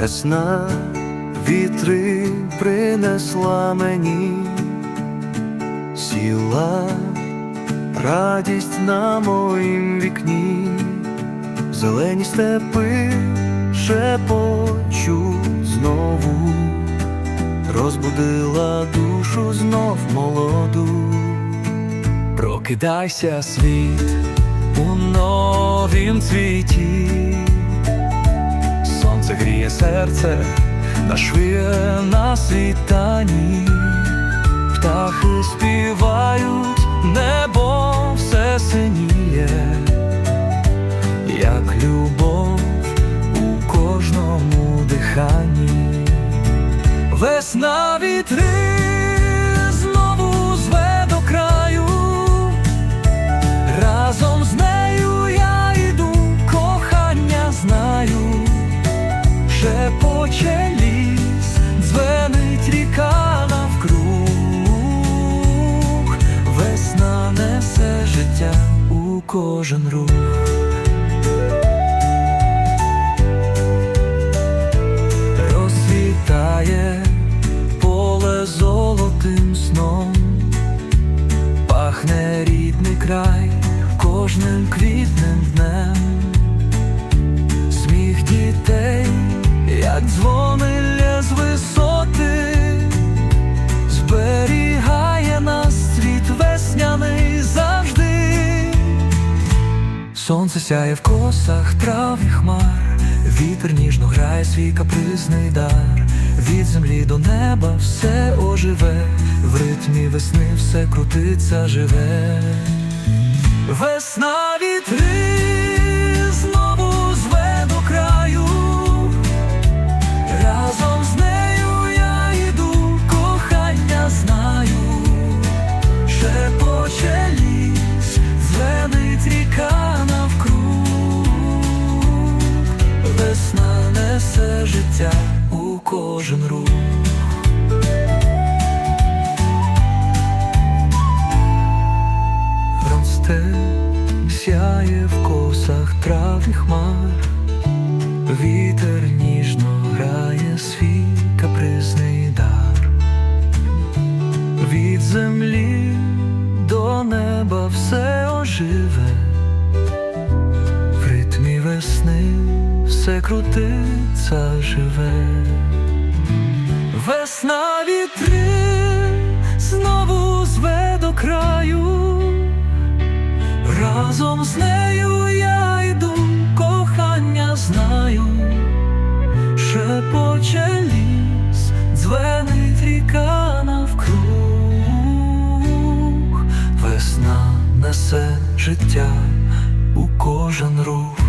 Весна вітри принесла мені, сіла радість на моїм вікні, зелені степи шепочуть знову, розбудила душу знов молоду. Прокидайся світ у новім цвіті. Гріє серце, нашвиє на світанні, птахи співають, небо все синіє, як любов у кожному диханні. Весна вітри кожен рух. Розсвітає поле золотим сном. Пахне рідний край кожним квітним днем, сміх дітей, як дзвони Сонце сяє в косах трав і хмар, вітер ніжно грає свій капризний дар, від землі до неба все оживе, в ритмі весни все крутиться, живе. Весна несе життя у кожен рух. Росте, сяє в косах трав і хмар, вітер ніжно грає свій капризний дар, від землі до неба все оживе, крутиться, живе. Весна вітри знову зве до краю. Разом з нею я йду, кохання знаю, шепоче ліс, дзвенить ріка навкруг, весна несе життя у кожен рух.